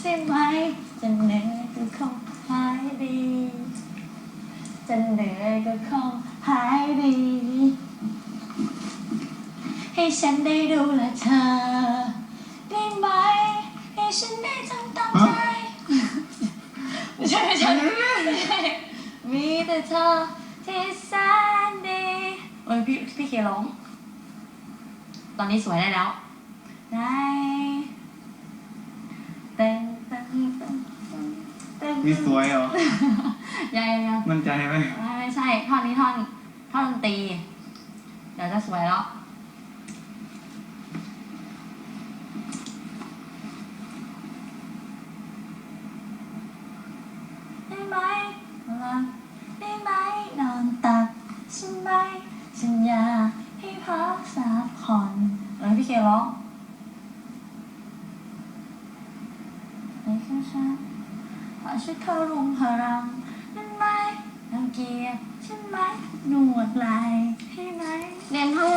ใช่ไหมจะเหนื่อยก็คงหายดีจะเหนื่อยก็คงหายดี ให้ฉันได้ดูแลเธอได้ไหมให้ฉันได้ทำตามใจไม่ใช่ไม่ใช่ม่ใช่มีแต่เธอที่แสนดีโอ้ยพี่พี่เคร้อง ตอนนี้สวยได้แล้วได้ มีสวยเหรอ ยังยังยังมั่นใจไหมไม่ไม่ใช่ท่อนนี้ท่อนท่อนดนตรีเดี๋ยวจะสวยแล้วได้ไหมนอนได้ไหมนอนตักฉันไหมฉันอยากให้พักสักผ่อนแล้วพี่เคร้องนี่คือฉัน พอฉันเข้ารุมพลังนั่นไหมรังเกียจฉันไหมหนวดไหล